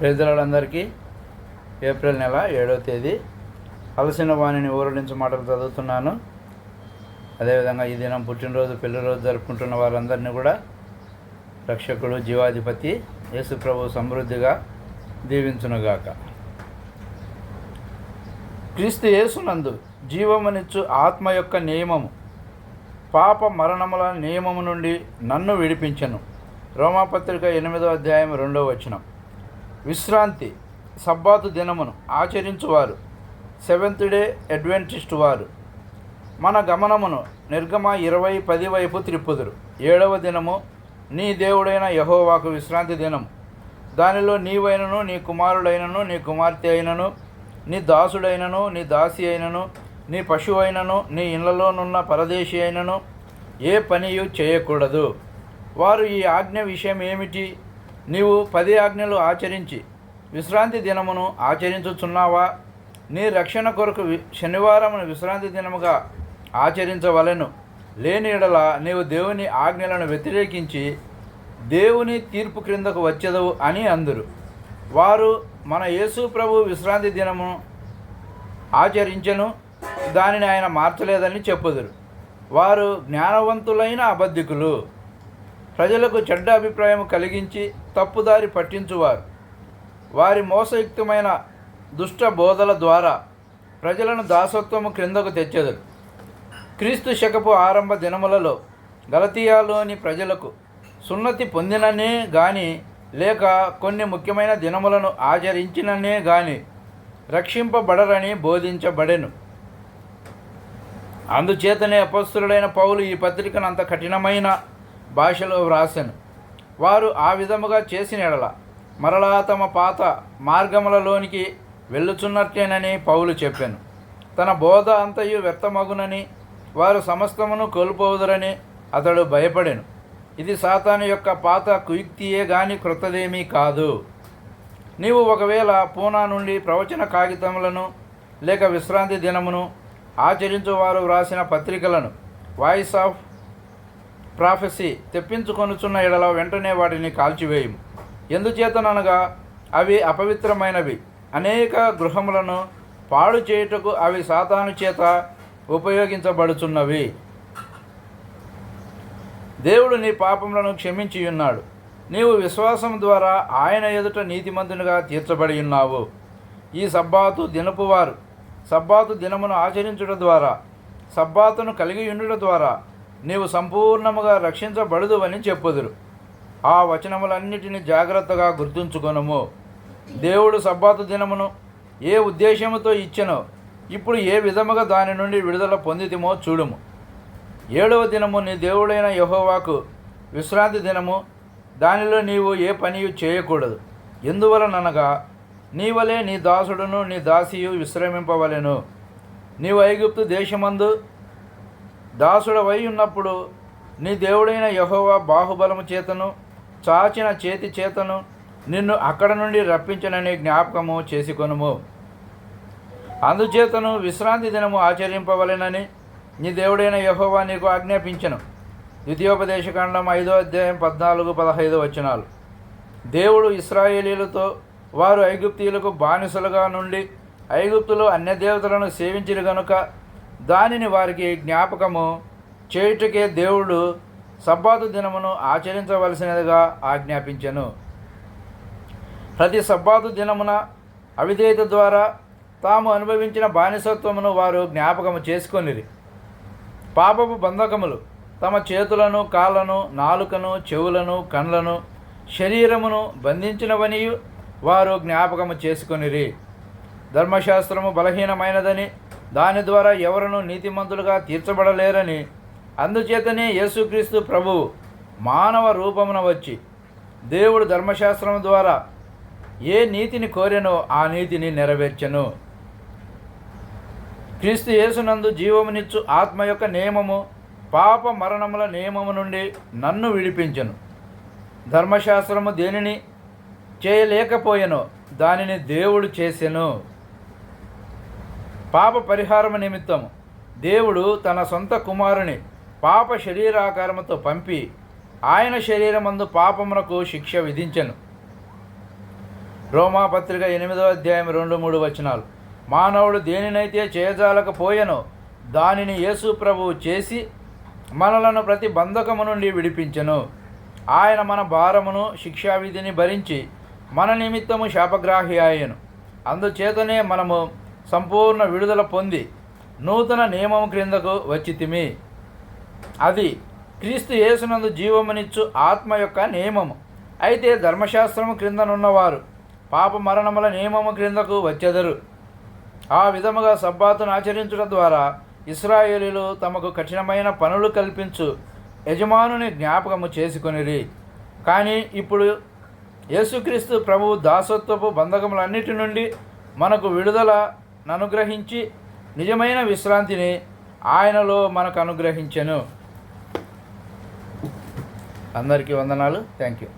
ప్రజలందరికీ ఏప్రిల్ నెల ఏడవ తేదీ. అలసిన వాణిని ఊరడించి మాటలు చదువుతున్నాను. అదేవిధంగా ఈ దినం పుట్టినరోజు పెళ్ళిరోజు జరుపుకుంటున్న వారందరినీ కూడా రక్షకుడు జీవాధిపతి యేసుప్రభు సమృద్ధిగా దీవించునుగాక. క్రీస్తు యేసునందు జీవమునిచ్చు ఆత్మ యొక్క నియమము పాప మరణముల నియమము నుండి నన్ను విడిపించను. రోమాపత్రిక ఎనిమిదో అధ్యాయం రెండో వచనం. విశ్రాంతి సబ్బాతు దినమును ఆచరించువారు. సెవెంత్ డే అడ్వెంటిస్ట్ వారు. మన గమనమును నిర్గమ ఇరవై పది వైపు త్రిప్పుదురు ఏడవ దినము నీ దేవుడైన యహోవాకు విశ్రాంతి దినము. దానిలో నీవైనను నీ కుమారుడైనను నీ కుమార్తె అయినను నీ దాసుడైనను నీ దాసి అయినను నీ పశువు అయినను నీ ఇళ్ళలోనున్న పరదేశి అయినను ఏ పనియు చేయకూడదు. వారు ఈ ఆజ్ఞ విషయం ఏమిటి? నీవు పది ఆజ్ఞలు ఆచరించి విశ్రాంతి దినమును ఆచరించుచున్నావా? నీ రక్షణ కొరకు శనివారమును విశ్రాంతి దినముగా ఆచరించవలెను. లేని ఎడల నీవు దేవుని ఆజ్ఞలను వ్యతిరేకించి దేవుని తీర్పు క్రిందకు వచ్చేదవు అని అందురు. వారు మన యేసు ప్రభు విశ్రాంతి దినము ఆచరించను దానిని ఆయన మార్చలేదని చెప్పుదురు. వారు జ్ఞానవంతులైన అబద్ధికులు. ప్రజలకు చెడ్డ అభిప్రాయం కలిగించి తప్పుదారి పట్టించువారు. వారి మోసయుక్తమైన దుష్ట బోధల ద్వారా ప్రజలను దాసత్వము క్రిందకు తెచ్చెదరు. క్రీస్తు శకపు ఆరంభ దినములలో గలతీయాలోని ప్రజలకు సున్నతి పొందిననే గాని లేక కొన్ని ముఖ్యమైన దినములను ఆచరించిననే గాని రక్షింపబడరని బోధించబడెను. అందుచేతనే అపస్తుడైన పౌలు ఈ పత్రికను అంత కఠినమైన భాషలో వ్రాసెను. వారు ఆ విధముగా చేసిన ఎడల మరలా తమ పాత మార్గములలోనికి వెళ్ళుచున్నట్లేనని పౌలు చెప్పాను. తన బోధ అంతయు వ్యర్థమగునని వారు సమస్తమును కోల్పోవుదరని అతడు భయపడెను. ఇది సాతాను యొక్క పాత కుయుక్తియే గాని క్రొత్తదేమీ కాదు. నీవు ఒకవేళ పూనా నుండి ప్రవచన కాగితములను లేక విశ్రాంతి దినమును ఆచరించువారు వ్రాసిన పత్రికలను వాయిస్ ఆఫ్ ప్రాఫెసీ తెప్పించుకొనుచున్న ఎడల వెంటనే వాటిని కాల్చివేయము. ఎందుచేతననగా అవి అపవిత్రమైనవి. అనేక గృహములను పాడు చేయుటకు అవి సాతాను చేత ఉపయోగించబడుచున్నవి. దేవుడు నీ పాపములను క్షమించి ఉన్నాడు నీవు విశ్వాసం ద్వారా ఆయన ఎదుట నీతిమంతునిగా తీర్చబడి ఉన్నావు ఈ సబ్బాతు దినపు వారు. సబ్బాతు దినమును ఆచరించుట ద్వారా సబ్బాతును కలిగి ఉండుట ద్వారా నీవు సంపూర్ణముగా రక్షించబడదు అని చెప్పుదురు. ఆ వచనములన్నిటిని జాగ్రత్తగా గుర్తుంచుకొనము. దేవుడు సబ్బాతు దినమును ఏ ఉద్దేశముతో ఇచ్చినో ఇప్పుడు ఏ విధముగా దాని నుండి విడుదల పొందితిమో చూడుము. ఏడవ దినము నీ దేవుడైన యహోవాకు విశ్రాంతి దినము దానిలో నీవు ఏ పని చేయకూడదు. ఎందువలననగా నీవలే నీ దాసుడును నీ దాసియు విశ్రమింపవలెను. నీవు ఐగుప్తు దేశమందు దాసుడవై ఉన్నప్పుడు నీ దేవుడైన యహోవ బాహుబలము చేతను చాచిన చేతి చేతను నిన్ను అక్కడ నుండి రప్పించనని జ్ఞాపకము చేసుకొనుము. అందుచేతను విశ్రాంతి దినము ఆచరింపవలెనని నీ దేవుడైన యహోవా నీకు ఆజ్ఞాపించను. ద్వితీయోపదేశకాండం ఐదో అధ్యాయం పద్నాలుగు పదహైదు వచనాలు. దేవుడు ఇస్రాయేలీలతో వారు ఐగుప్తీయులకు బానిసలుగా నుండి ఐగుప్తులు అన్య దేవతలను సేవించిరు గనుక దానిని వారికి జ్ఞాపకము చేయుటకే దేవుడు సబ్బాతు దినమును ఆచరించవలసినదిగా ఆజ్ఞాపించను. ప్రతి సబ్బాతు దినమున అవిధేయత ద్వారా తాము అనుభవించిన బానిసత్వమును వారు జ్ఞాపకము చేసుకొనిరి. పాపపు బంధకములు తమ చేతులను కాళ్ళను నాలుకను చెవులను కండ్లను శరీరమును బంధించినవని వారు జ్ఞాపకము చేసుకొనిరి. ధర్మశాస్త్రము బలహీనమైనదని దాని ద్వారా ఎవరను నీతిమంతులుగా తీర్చబడలేరని. అందుచేతనే యేసుక్రీస్తు ప్రభువు మానవ రూపమున వచ్చి దేవుడు ధర్మశాస్త్రం ద్వారా ఏ నీతిని కోరెనో ఆ నీతిని నెరవేర్చెను. క్రీస్తు యేసునందు జీవమునిచ్చు ఆత్మ యొక్క నియమము పాప మరణముల నియమము నుండి నన్ను విడిపించెను. ధర్మశాస్త్రము దేనిని చేయలేకపోయెనో దానిని దేవుడు చేసెను. పాప పరిహారము నిమిత్తము దేవుడు తన సొంత కుమారుని పాప శరీరాకారముతో పంపి ఆయన శరీరమందు పాపమునకు శిక్ష విధించెను. రోమాపత్రిక ఎనిమిదో అధ్యాయం రెండు మూడు వచనాలు. మానవుడు దేనినైతే చేయజాలకపోయెనో దానిని యేసు ప్రభువు చేసి మనలను ప్రతి బంధకము నుండి విడిపించెను. ఆయన మన భారమును శిక్షావిధిని భరించి మన నిమిత్తము శాపగ్రాహి అయ్యను. అందుచేతనే మనము సంపూర్ణ విడుదల పొంది నూతన నియమం క్రిందకు వచ్చితిమి. అది క్రీస్తు యేసునందు జీవమునిచ్చు ఆత్మ యొక్క నియమము. అయితే ధర్మశాస్త్రము క్రిందనున్నవారు పాప మరణముల నియమము క్రిందకు వచ్చెదరు. ఆ విధముగా సబ్బాతును ఆచరించడం ద్వారా ఇస్రాయేలీలు తమకు కఠినమైన పనులు కల్పించు యజమానుని జ్ఞాపకము చేసుకొనిరి. కానీ ఇప్పుడు యేసుక్రీస్తు ప్రభువు దాసత్వపు బంధకములన్నిటి నుండి మనకు విడుదల అనుగ్రహించి నిజమైన విశ్రాంతిని ఆయనలో మనకు అనుగ్రహించను. అందరికీ వందనాలు. Thank you